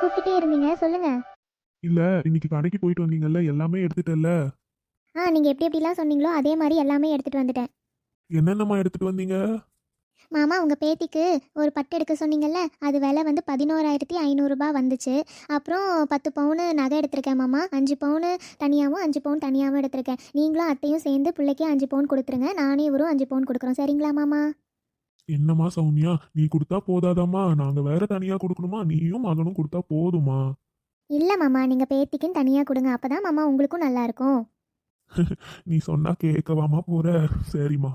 கூப்பிட்டுட்டே இருந்தீங்க சொல்லுங்க. இல்ல இன்னைக்கு கடைக்கு போயிட்டு வந்தீங்கல்ல எல்லாமே எடுத்துட்டல்ல? ஆ நீங்கள் எப்படி எப்படிலாம் சொன்னீங்களோ அதே மாதிரி எல்லாமே எடுத்துகிட்டு வந்துட்டேன். என்னென்னமா எடுத்துட்டு வந்தீங்க? மாமா உங்கள் பேத்திக்கு ஒரு பட்டு எடுக்க சொன்னீங்கல்ல அது விலை வந்து பதினோராயிரத்தி ஐநூறுரூபா வந்துச்சு. அப்புறம் பத்து பவுனு நகை எடுத்திருக்கேன் மாமா அஞ்சு பவுனு தனியாகவும் அஞ்சு பவுன் தனியாகவும் எடுத்திருக்கேன். நீங்களும் அத்தையும் சேர்ந்து பிள்ளைக்கு அஞ்சு பவுன் கொடுத்துருங்க நானே இவரும் அஞ்சு பவுன் கொடுக்குறோம். சரிங்களா மாமா? என்னம்மா சௌமியா? நீ கொடுத்தா போதாதாம்மா. நாங்க வேற தனியா கொடுக்கணுமா? நீயும் மகனும் கொடுத்தா போதுமா இல்லை மாமா நீங்கள் பேத்திக்குன்னு தனியாக கொடுங்க. அப்போ தான் மாமா உங்களுக்கும் நல்லாயிருக்கும் நீ சொன்னா கேட்கவாமா போற. சரிம்மா.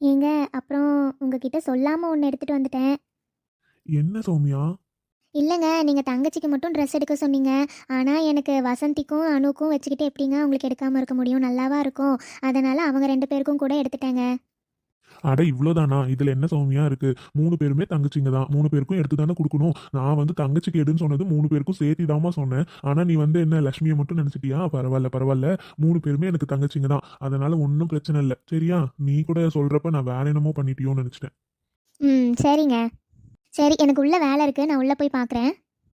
ஏங்க அப்புறம் உங்ககிட்ட சொல்லாமல் ஒன்று எடுத்துகிட்டு வந்துட்டேன். என்ன சௌமியா? இல்லைங்க நீங்கள் தங்கச்சிக்கு மட்டும் ட்ரெஸ் எடுக்க சொன்னீங்க. ஆனால் எனக்கு வசந்திக்கும் அனுக்கும் வச்சுக்கிட்டு எப்படிங்க உங்களுக்கு எடுக்காமல் இருக்க முடியும்? நல்லாவா இருக்கும். அதனால் அவங்க ரெண்டு பேருக்கும் கூட எடுத்துட்டேங்க. அட இவ்வளோதானா இதுல என்ன சௌமியா இருக்கு? மூணு பேருமே தங்கச்சிங்க தான். மூணு பேருக்கும் எடுத்து தானே கொடுக்கணும். நான் வந்து தங்கச்சிக்கு எடுன்னு சொன்னது மூணு பேருக்கும் சேர்த்தி சொன்னேன். ஆனா நீ வந்து என்ன லக்ஷ்மியை மட்டும் நினச்சிட்டியா? பரவாயில்ல பரவாயில்ல. மூணு பேருமே எனக்கு தங்கச்சிங்க தான். அதனால ஒன்றும் பிரச்சனை இல்லை. சரியா? நீ கூட சொல்றப்ப நான் வேற என்னமோ பண்ணிட்டியோன்னு நினச்சிட்டேன். ம் சரிங்க. சரி எனக்கு உள்ள வேலை இருக்குது நான் உள்ளே போய் பார்க்குறேன்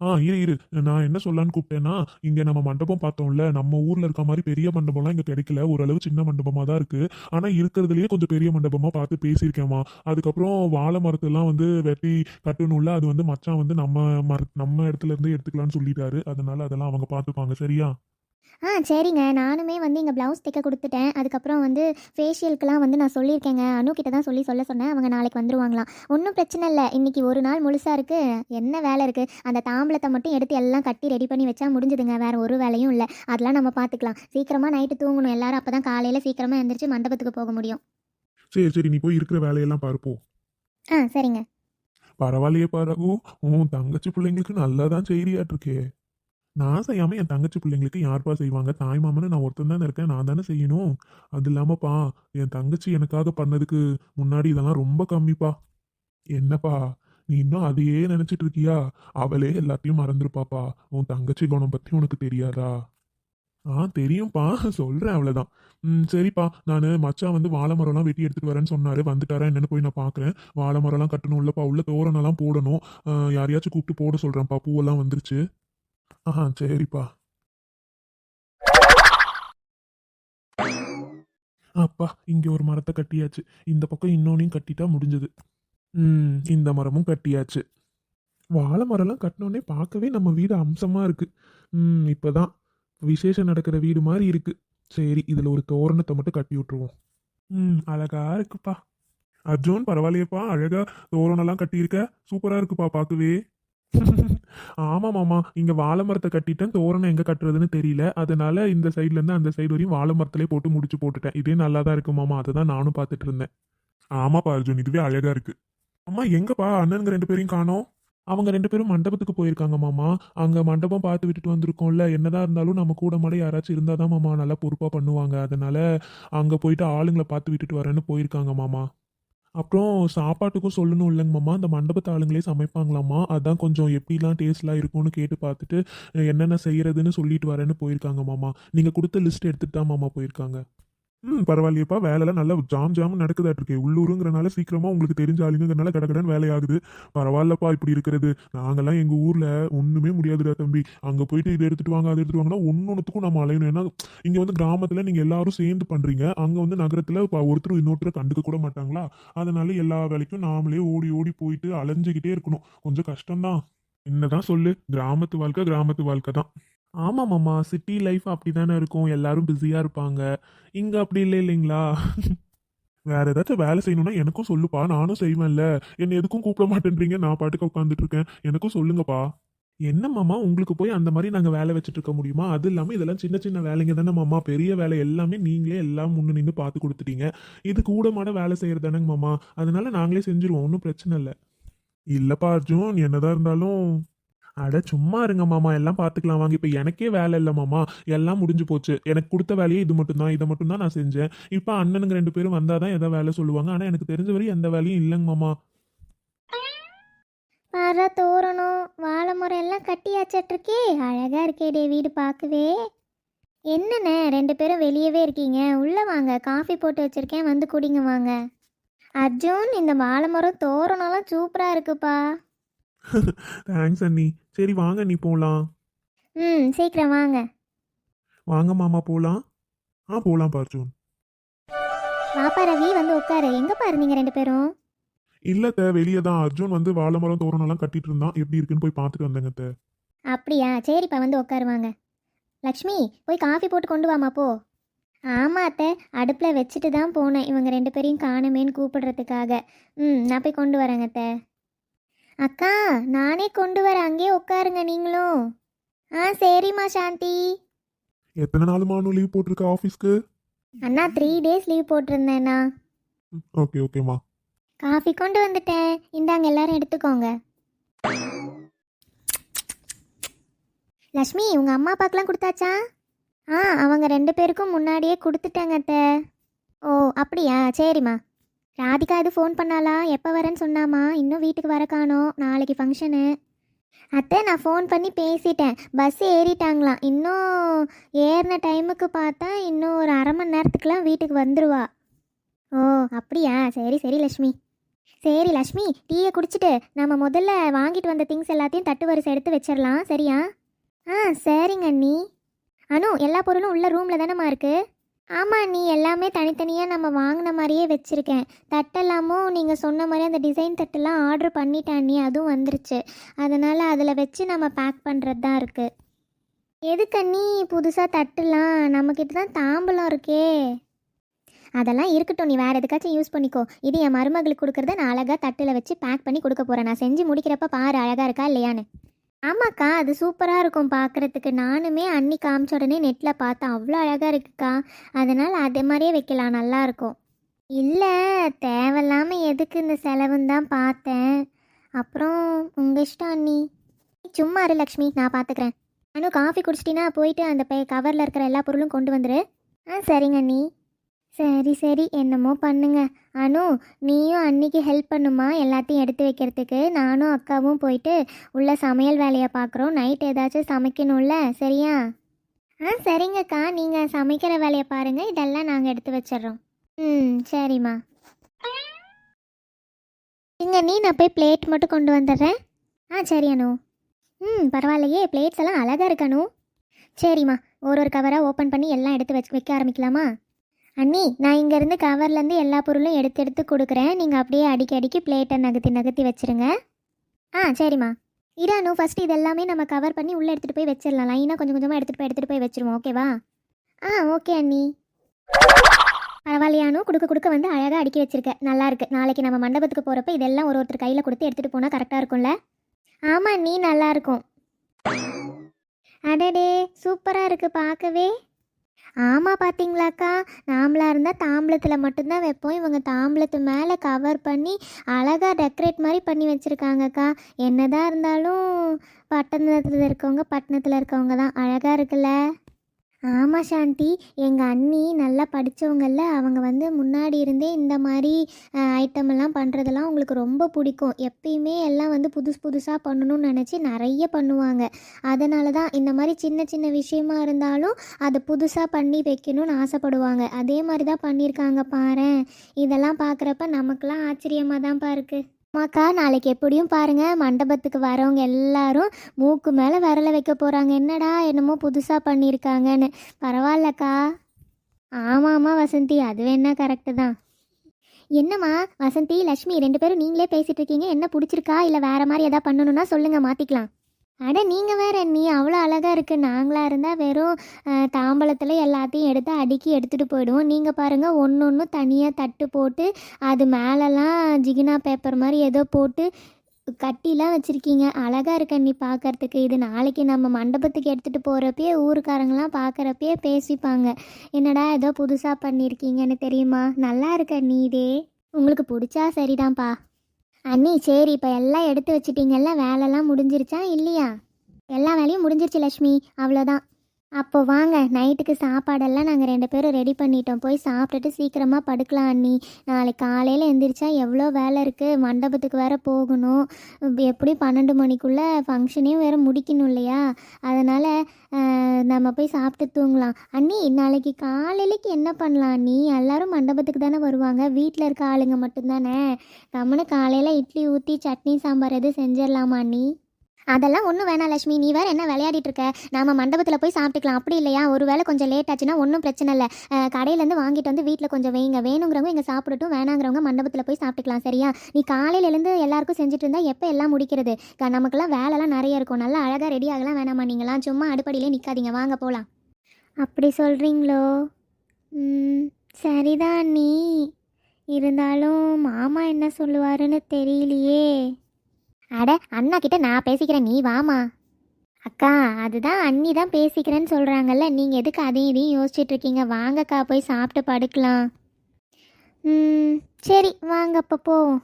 ஆ இரு இரு. நான் என்ன சொல்லலான்னு கூப்பிட்டேன்னா இங்க நம்ம மண்டபம் பார்த்தோம்ல நம்ம ஊர்ல இருக்க மாதிரி பெரிய மண்டபம்லாம் இங்க கிடைக்கல. ஓரளவு சின்ன மண்டபமா தான் இருக்கு. ஆனா இருக்கிறதுலயே கொஞ்சம் பெரிய மண்டபமா பார்த்து பேசியிருக்கேம்மா அதுக்கப்புறம் வாழை மரத்தெல்லாம் வந்து வெட்டி கட்டணும்ல. அது வந்து மச்சான் வந்து நம்ம மர நம்ம இடத்துல இருந்து எடுத்துக்கலாம்னு சொல்லிட்டாரு. அதனால அதெல்லாம் அவங்க பார்த்துப்பாங்க. சரியா? ஆ சரிங்க. நானுமே வந்து இங்கே ப்ளவுஸ் தைக்க கொடுத்துட்டேன். அதுக்கப்புறம் வந்து ஃபேஷியலுக்குலாம் வந்து நான் சொல்லியிருக்கேங்க. அனு கிட்ட தான் சொல்லி சொல்ல சொன்னேன். அவங்க நாளைக்கு வந்துருவாங்களாம். ஒன்றும் பிரச்சனை இல்லை. இன்னைக்கு ஒரு நாள் முழுசாக இருக்குது என்ன வேலை இருக்குது அந்த தாம்பளத்தை மட்டும் எடுத்து எல்லாம் கட்டி ரெடி பண்ணி வச்சா முடிஞ்சுதுங்க. வேறு ஒரு வேலையும் இல்லை. அதெல்லாம் நம்ம பார்த்துக்கலாம் சீக்கிரமாக நைட்டு தூங்கணும். எல்லாரும் அப்போ தான் காலையில் சீக்கிரமாக எந்திரிச்சு மண்டபத்துக்கு போக முடியும். சரி சரி. நீ போய் இருக்கிற வேலையெல்லாம் பார்ப்போம் ஆ சரிங்க. பரவாயில்லையே பாரகு உன் தங்கச்சி பிள்ளைங்களுக்கு நல்லா தான் செய்தியாட்டிருக்கே நான் செய்யாமல் என் தங்கச்சி பிள்ளைங்களுக்கு யார்ப்பா செய்வாங்க? தாய் மாமனு நான் ஒருத்தன் தானே இருக்கேன் நான் தானே செய்யணும். அது இல்லாமப்பா என் தங்கச்சி எனக்காக பண்ணதுக்கு முன்னாடி இதெல்லாம் ரொம்ப கம்மிப்பா. என்னப்பா நீ இன்னும் அதையே நினச்சிட்டு இருக்கியா? அவளே எல்லாத்தையும் மறந்துருப்பாப்பா. உன் தங்கச்சி குணம் பற்றி உனக்கு தெரியாதா? ஆ தெரியும்ப்பா சொல்கிறேன் அவ்வளோதான் ம் சரிப்பா. நான் மச்சான் வந்து வாழை மரம்லாம் வெட்டி எடுத்துகிட்டு வரேன்னு சொன்னார். வந்துட்டாரா என்னென்னு போய் நான் பார்க்குறேன் வாழை மரம்லாம் கட்டணும். இல்லைப்பா உள்ள தோரணெல்லாம் போடணும். யாரையாச்சும் கூப்பிட்டு போட சொல்கிறேன்ப்பா பூவெல்லாம் வந்துருச்சு. ஆஹா சரிப்பா. அப்பா இங்க ஒரு மரத்தை கட்டியாச்சு. இந்த பக்கம் இன்னொன்னையும் கட்டிட்டா முடிஞ்சது. ம் இந்த மரமும் கட்டியாச்சு. வாழை மரம்லாம் கட்டினோடனே பார்க்கவே நம்ம வீடு அம்சமா இருக்கு. ம் இப்பதான் விசேஷம் நடக்கிற வீடு மாதிரி இருக்கு. சரி இதில் ஒரு தோரணத்தை மட்டும் கட்டி விட்டுருவோம். ம் அழகா இருக்குப்பா. அர்ஜோன் பரவாயில்லையேப்பா. அழகா தோரணம்லாம் கட்டியிருக்க. சூப்பராக இருக்குப்பா பார்க்கவே. ஆமா மாமா. இங்க வாழை மரத்தை கட்டிட்டேன் தோரணம் எங்க கட்டுறதுன்னு தெரியல. அதனால இந்த சைடுல இருந்து அந்த சைடு வரையும் வாழை மரத்திலே போட்டு முடிச்சு போட்டுட்டேன். இதே நல்லா தான் இருக்கு மாமா. அதை தான் நானும் பார்த்துட்டு இருந்தேன். ஆமாப்பா அர்ஜுன். இதுவே அழகா இருக்கு. அம்மா எங்கப்பா? அண்ணனுங்க ரெண்டு பேரையும் காணோம். அவங்க ரெண்டு பேரும் மண்டபத்துக்கு போயிருக்காங்க மாமா. அங்க மண்டபம் பார்த்து விட்டுட்டு வந்திருக்கோம்ல. என்னதான் இருந்தாலும் நம்ம கூட மாட யாராச்சும் இருந்தாதான் மாமா நல்லா பொறுப்பாக பண்ணுவாங்க. அதனால அங்கே போயிட்டு ஆளுங்களை பார்த்து விட்டுட்டு வரேன்னு போயிருக்காங்க மாமா. அப்புறம் சாப்பாட்டுக்கும் சொல்லணும் இல்லைங்கம்மா அந்த மண்டபத்து ஆளுங்களே சமைப்பாங்களாம்மா. அதான் கொஞ்சம் எப்படிலாம் டேஸ்ட்லாம் இருக்கும்னு கேட்டு பார்த்துட்டு என்னென்ன செய்கிறதுன்னு சொல்லிட்டு வரேன்னு போயிருக்காங்க மாமா. நீங்கள் கொடுத்த லிஸ்ட் எடுத்துட்டு தான் மாமா போயிருக்காங்க. ம் பரவாயில்லையப்பா வேலைலாம் நல்லா ஜாம் ஜாம் நடக்குதாட்டிருக்கே. உள்ளூருங்கிறனால சீக்கிரமா உங்களுக்கு தெரிஞ்ச ஆளுங்கிறனால கடகடன் வேலையாகுது. பரவாயில்லப்பா இப்படி இருக்கிறது. நாங்கெல்லாம் எங்கள் ஊரில் ஒன்றுமே முடியாதுடா தம்பி. அங்கே போயிட்டு இதை எடுத்துட்டு வாங்க அதை எடுத்துட்டு வாங்கன்னா ஒன்னொன்னுத்துக்கும் நம்ம அலையணும். ஏன்னா இங்கே வந்து கிராமத்தில் நீங்கள் எல்லாரும் சேர்ந்து பண்ணுறீங்க அங்கே வந்து நகரத்தில் ஒருத்தர் இன்னொருத்தரை கண்டுக்க கூட மாட்டாங்களா? அதனால எல்லா வேலைக்கும் நாமளே ஓடி ஓடி போயிட்டு அலைஞ்சுக்கிட்டே இருக்கணும். கொஞ்சம் கஷ்டம்தான். என்னதான் சொல்லு கிராமத்து வாழ்க்கை கிராமத்து வாழ்க்கை தான் ஆமாம் மாமா சிட்டி லைஃப் அப்படி தானே இருக்கும். எல்லாரும் பிஸியாக இருப்பாங்க. இங்கே அப்படி இல்லை இல்லைங்களா? வேற ஏதாச்சும் வேலை செய்யணும்னா எனக்கும் சொல்லுப்பா. நானும் செய்வேன்ல. என்னை எதுக்கும் கூப்பிட மாட்டேன்றீங்க. நான் பாட்டுக்கு உட்காந்துட்டு இருக்கேன். எனக்கும் சொல்லுங்கப்பா. என்ன மாமா உங்களுக்கு போய் அந்த மாதிரி நாங்கள் வேலை வச்சுட்டு இருக்க முடியுமா? அது இல்லாமல் இதெல்லாம் சின்ன சின்ன வேலைங்க தானே மாமா. பெரிய வேலை எல்லாமே நீங்களே எல்லாம் முன்னு நின்று பார்த்து கொடுத்துட்டீங்க. இது கூடமாட வேலை செய்கிறது தானேங்க மாமா. அதனால நாங்களே செஞ்சிருவோம். ஒன்றும் பிரச்சனை இல்லை. இல்லைப்பா அர்ஜுன் என்னதான் இருந்தாலும் அட சும்மா இருங்க மாமா எல்லாம் பார்த்துக்கலாம் வாங்க. இப்போ எனக்கே வேலை இல்லை மாமா. எல்லாம் முடிஞ்சு போச்சு. எனக்கு கொடுத்த வேலையே இது மட்டும்தான். இதை மட்டும்தான் நான் செஞ்சேன். இப்போ அண்ணனுங்க ரெண்டு பேரும் வந்தால் தான் எதோ வேலை சொல்லுவாங்க. ஆனால் எனக்கு தெரிஞ்ச வரையும் எந்த வேலையும் இல்லைங்க மாமா. வர தோரணம் வாழை மரம் எல்லாம் கட்டியாச்சிட்ருக்கே அழகாக இருக்கேடே வீடு பார்க்கவே. என்னண்ணே ரெண்டு பேரும் வெளியவே இருக்கீங்க. உள்ளே வாங்க. காஃபி போட்டு வச்சுருக்கேன். வந்து குடிங்க வாங்க. அர்ஜுன் இந்த வாழை மரம் தோரணம்லாம் சூப்பராக இருக்குப்பா. தேங்க்ஸ் அண்ணி. சரி வாங்க நீ போகலாம் ம் சீக்கிரம் வாங்க. வாங்க மாமா போகலாம் ஆ போகலாம் பார்ச்சோன் வாப்பா ரவி வந்து உட்காரு. எங்கே பாரு நீங்கள் ரெண்டு பேரும்? இல்லத்த வெளியே தான். அர்ஜுன் வந்து வாழை மரம் தோரணம்லாம் கட்டிட்டு இருந்தான். எப்படி இருக்குன்னு போய் பார்த்துட்டு வந்தேங்க அத்தை. அப்படியா? சரிப்பா வந்து உட்காருவாங்க லக்ஷ்மி போய் காஃபி போட்டு கொண்டு வாமா போ. ஆமா அத்தை. அடுப்பில் வச்சுட்டு தான் போனேன். இவங்க ரெண்டு பேரையும் காணுமேன்னு கூப்பிடுறதுக்காக. ம் நான் போய் கொண்டு வரேங்க அத்தை. அக்கா நானே கொண்டு வரேன் அங்கேயே உட்காருங்க நீங்களும். ஆ சரிம்மா சாந்தி. எத்தனை நாள் மானும் லீவ் போட்டிருக்க ஆஃபீஸ்க்கு அண்ணா த்ரீ டேஸ் லீவ் போட்டிருந்தேண்ணா. ஓகே ஓகேம்மா காஃபி கொண்டு வந்துட்டேன். இந்தாங்க எல்லாரும் எடுத்துக்கோங்க. லக்ஷ்மி உங்கள் அம்மா அப்பாக்கெலாம் கொடுத்தாச்சா? ஆ அவங்க ரெண்டு பேருக்கும் முன்னாடியே கொடுத்துட்டேங்க அத்தை. ஓ அப்படியா? சரிம்மா. ராதிகா இது ஃபோன் பண்ணாலா எப்போ வரேன்னு சொன்னாமா? இன்னும் வீட்டுக்கு வர காணோம். நாளைக்கு ஃபங்க்ஷனு அத்தை நான் ஃபோன் பண்ணி பேசிட்டேன். பஸ் ஏறிட்டாங்களாம். இன்னும் ஏறின டைமுக்கு பார்த்தா இன்னும் ஒரு அரை மணி நேரத்துக்குலாம் வீட்டுக்கு வந்துடுவா ஓ அப்படியா? சரி சரி லக்ஷ்மி சரி லக்ஷ்மி டீயை குடிச்சிட்டு நம்ம முதல்ல வாங்கிட்டு வந்த திங்ஸ் எல்லாத்தையும் தட்டு வரிசை எடுத்து வச்சிடலாம். சரியா? ஆ சரிங்க அண்ணி. அனு எல்லா பொருளும் உள்ள ரூமில் தானேம்மா இருக்குது ஆமாம் நீ எல்லாமே தனித்தனியாக நம்ம வாங்கின மாதிரியே வச்சுருக்கேன். தட்டெல்லாமும் நீங்கள் சொன்ன மாதிரி அந்த டிசைன் தட்டெல்லாம் ஆர்டர் பண்ணிட்டேன் நீ அதுவும் வந்துருச்சு. அதனால் அதில் வச்சு நம்ம பேக் பண்ணுறது தான் இருக்குது எதுக்கு அண்ணி புதுசாக தட்டுலாம் நம்மக்கிட்ட தான் தாம்பலம் இருக்கே. அதெல்லாம் இருக்கட்டும் நீ வேறு எதுக்காச்சும் யூஸ் பண்ணிக்கோ. இது என் மருமகளுக்கு கொடுக்குறத நான் அழகாக தட்டில் வச்சு பேக் பண்ணி கொடுக்க போகிறேன் நான் செஞ்சு முடிக்கிறப்ப பாரு அழகாக இருக்கா இல்லையான்னு. ஆமாக்கா அது சூப்பராக இருக்கும் பார்க்குறதுக்கு நானுமே அன்னி காமிச்ச உடனே நெட்டில் பார்த்தேன். அவ்வளோ அழகாக இருக்குக்கா. அதனால் அதே மாதிரியே வைக்கலாம். நல்லாயிருக்கும் இல்லை தேவையில்லாமல் எதுக்கு இந்த செலவுன்னு தான் பார்த்தேன். அப்புறம் உங்கள் இஷ்டம் அண்ணி சும்மா இரு லக்ஷ்மி நான் பார்த்துக்கிறேன் அனு காஃபி குடிச்சிட்டினா போயிட்டு அந்த பே கவரில் இருக்கிற எல்லா பொருளும் கொண்டு வந்துடு ஆ சரிங்க அண்ணி சரி சரி. என்னமோ பண்ணுங்க. அனு நீயும் அன்னைக்கு ஹெல்ப் பண்ணுமா? எல்லாத்தையும் எடுத்து வைக்கிறதுக்கு. நானும் அக்காவும் போயிட்டு உள்ள சமையல் வேலையை பார்க்குறோம். நைட் ஏதாச்சும் சமைக்கணும்ல? சரியா? ஆ சரிங்கக்கா. நீங்கள் சமைக்கிற வேலையை பாருங்கள் இதெல்லாம் நாங்கள் எடுத்து வச்சிடுறோம். ம் சரிம்மா. இங்கே நீ நான் போய் பிளேட் மட்டும் கொண்டு வந்துடுறேன். ஆ சரி அனு. ம் பரவாயில்லையே. பிளேட்ஸ் எல்லாம் அழகாக இருக்கணும் சரிம்மா. ஒரு ஒரு கவராக ஓப்பன் பண்ணி எல்லாம் எடுத்து வச்சு வைக்க ஆரம்பிக்கலாமா? அண்ணி நான் இங்கேருந்து கவர்லேருந்து எல்லா பொருளும் எடுத்து எடுத்து கொடுக்குறேன். நீங்கள் அப்படியே அடிக்கி அடிக்கி பிளேட்டை நகர்த்தி நகர்த்தி வச்சிருங்க. ஆ சரிம்மா. இதானு ஃபஸ்ட்டு இதெல்லாமே நம்ம கவர் பண்ணி உள்ளே எடுத்துகிட்டு போய் வச்சிடலாம். லைனாக கொஞ்சம் கொஞ்சமாக எடுத்துகிட்டு போய் எடுத்துகிட்டு போய் வச்சிருவோம் ஓகேவா ஆ ஓகே அண்ணி. பரவாயில்லையானு கொடுக்க கொடுக்க வந்து அழகாக அடுக்கி வச்சிருக்க. நல்லா இருக்கு. நாளைக்கு நம்ம மண்டபத்துக்கு போகிறப்ப இதெல்லாம் ஒரு ஒருத்தர் கையில் கொடுத்து எடுத்துகிட்டு போனால் கரெக்டாக இருக்கும்ல? ஆமாம் நீ நல்லா இருக்கும். அடடே சூப்பராக இருக்குது பார்க்கவே. ஆமாம் பார்த்தீங்களாக்கா நாமளாக இருந்தால் தாம்பளத்தில் மட்டும்தான் வைப்போம். இவங்க தாம்பளத்து மேலே கவர் பண்ணி அழகாக டெக்கரேட் மாதிரி பண்ணி வச்சுருக்காங்கக்கா. என்னதான் இருந்தாலும் பட்டணத்தில் இருக்கவங்க பட்டணத்தில் இருக்கவங்க தான் அழகாக இருக்குல்ல? ஆமாம் சாந்தி. எங்கள் அண்ணி நல்லா படித்தவங்கள்ல அவங்க வந்து முன்னாடி இருந்தே இந்த மாதிரி ஐட்டம் எல்லாம் பண்ணுறதெல்லாம் அவங்களுக்கு ரொம்ப பிடிக்கும். எப்பயுமே எல்லாம் வந்து புதுசு புதுசாக பண்ணணும்னு நினச்சி நிறைய பண்ணுவாங்க. அதனால தான் இந்த மாதிரி சின்ன சின்ன விஷயமா இருந்தாலும் அதை புதுசாக பண்ணி வைக்கணும்னு ஆசைப்படுவாங்க. அதே மாதிரி தான் பண்ணியிருக்காங்க பாரு இதெல்லாம் பார்க்குறப்ப நமக்கெல்லாம் ஆச்சரியமாக தான்ப்பா இருக்குது அம்மாக்கா நாளைக்கு எப்படியும் பாருங்க. மண்டபத்துக்கு வரவங்க எல்லாரும் மூக்கு மேலே விரல வைக்க போகிறாங்க என்னடா என்னமோ புதுசாக பண்ணியிருக்காங்கன்னு பரவாயில்லக்கா. ஆமாம்மா வசந்தி. அது வேணா கரெக்டு தான். என்னம்மா வசந்தி லக்ஷ்மி ரெண்டு பேரும் நீங்களே பேசிட்டு இருக்கீங்க. என்ன பிடிச்சிருக்கா? இல்லை வேற மாதிரி எதாவது பண்ணணும்னா சொல்லுங்க மாற்றிக்கலாம் அட நீங்கள் வேற நீ அவ்வளோ அழகாக இருக்கு. நாங்களாக இருந்தால் வெறும் தாம்பளத்தில் எல்லாத்தையும் எடுத்து அடுக்கி எடுத்துகிட்டு போயிடுவோம். நீங்கள் பாருங்கள் ஒன்று ஒன்று தனியாக தட்டு போட்டு அது மேலெல்லாம் ஜிகினா பேப்பர் மாதிரி ஏதோ போட்டு கட்டிலாம் வச்சுருக்கீங்க. அழகாக இருக்க நீ பார்க்கறதுக்கு இது நாளைக்கு நம்ம மண்டபத்துக்கு எடுத்துகிட்டு போகிறப்பயே ஊருக்காரங்களாம் பார்க்குறப்பயே பேசிப்பாங்க. என்னடா ஏதோ புதுசாக பண்ணியிருக்கீங்கன்னு தெரியுமா? நல்லா இருக்க நீ இதே. உங்களுக்கு பிடிச்சா சரிதான்ப்பா அண்ணி சரி இப்போ எல்லாம் எடுத்து வச்சிட்டீங்கல்ல வேலைலாம் முடிஞ்சிருச்சா இல்லையா? எல்லா வேலையும் முடிஞ்சிருச்சு லக்ஷ்மி அவ்வளோதான் அப்போ வாங்க நைட்டுக்கு சாப்பாடெல்லாம் நாங்கள் ரெண்டு பேரும் ரெடி பண்ணிட்டோம். போய் சாப்பிட்டுட்டு சீக்கிரமாக படுக்கலாம் அண்ணி. நாளைக்கு காலையில் எந்திரிச்சா எவ்வளோ வேலை இருக்குது மண்டபத்துக்கு வேற போகணும். எப்படி பன்னெண்டு மணிக்குள்ளே ஃபங்க்ஷனையும் வேற முடிக்கணும் இல்லையா? அதனால் நம்ம போய் சாப்பிட்டு தூங்கலாம். அண்ணி நாளைக்கு காலையிலக்கு என்ன பண்ணலாம் அண்ணி? எல்லாரும் மண்டபத்துக்கு தானே வருவாங்க? வீட்டில் இருக்க ஆளுங்க மட்டும்தானே? கம்முன்னு காலையில் இட்லி ஊற்றி சட்னி சாம்பார் எதுவும் செஞ்சிடலாமா அண்ணி? அதெல்லாம் ஒன்றும் வேணாம் லட்சுமி. நீ வேறு என்ன விளையாடிட்டு இருக்க? நாம மண்டபத்தில் போய் சாப்பிட்டுக்கலாம். அப்படி இல்லையா? ஒரு வேளை கொஞ்சம் லேட் ஆச்சுன்னா ஒன்றும் பிரச்சனை இல்லை. கடையிலேருந்து வாங்கிட்டு வந்து வீட்டில் கொஞ்சம் வைங்க. வேணுங்கிறவங்க இங்கே சாப்பிடட்டும். வேணாங்கிறவங்க மண்டபத்தில் போய் சாப்பிட்டுக்கலாம். சரியா? நீ காலையிலேருந்து எல்லாருக்கும் செஞ்சுட்டு இருந்தால் எப்போ எல்லாம் முடிக்கிறது? க- வேலைலாம் நிறைய இருக்கும். நல்லா அழகாக ரெடி ஆகலாம் வேணாமா நீங்களாம்? சும்மா அடுப்படியிலே நிற்காதீங்க வாங்க போகலாம் அப்படி சொல்கிறீங்களோ சரிதான் நீ. இருந்தாலும் மாமா என்ன சொல்லுவாருன்னு தெரியலையே. அட அண்ணா கிட்ட நான் பேசிக்கிறேன் நீ வாமா அக்கா அதுதான் அண்ணி தான் பேசிக்கிறேன்னு சொல்கிறாங்கல்ல நீங்கள் எதுக்கு அதையும் இதையும் யோசிச்சுட்டு இருக்கீங்க? வாங்கக்கா போய் சாப்பிட்டு படுக்கலாம். ம் சரி வாங்க அப்போ போவோம்.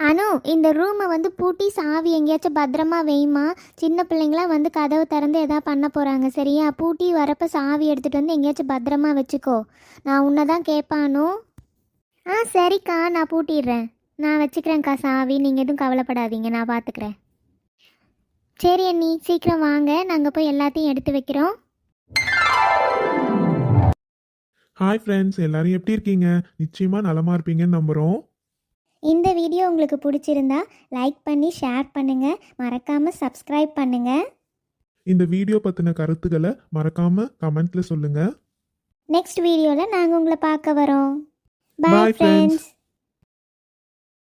அனு இந்த ரூமை வந்து பூட்டி சாவி எங்கேயாச்சும் பத்திரமா வைமா சின்ன பிள்ளைங்களாம் வந்து கதவு திறந்து எதா பண்ண போகிறாங்க சரியா? பூட்டி வரப்போ சாவி எடுத்துகிட்டு வந்து எங்கேயாச்சும் பத்திரமா வச்சுக்கோ. நான் உன்னை தான் கேட்பானோ? ஆ சரிக்கா நான் பூட்டிடுறேன். நான் வச்சுக்கிறேன்க்கா சாவி. நீங்கள் எதுவும் கவலைப்படாதீங்க. நான் பார்த்துக்கிறேன் சரி அண்ணி. சீக்கிரம் வாங்க. நாங்கள் போய் எல்லாத்தையும் எடுத்து வைக்கிறோம். ஹாய் ஃப்ரெண்ட்ஸ் எல்லாரும் எப்படி இருக்கீங்க? நிச்சயமா நலமா இருப்பீங்கன்னு நம்புறோம். இந்த வீடியோ உங்களுக்கு பிடிச்சிருந்தா லைக் பண்ணி ஷேர் பண்ணுங்கள் மறக்காமல் சப்ஸ்கிரைப் பண்ணுங்கள் இந்த வீடியோ பத்தின கருத்துக்களை மறக்காம கமெண்ட்ல சொல்லுங்க. நெக்ஸ்ட் வீடியோவில் நாங்கள் உங்களை பார்க்க வரோம். Bye, பாய் friends. ஃப்ரெண்ட்ஸ்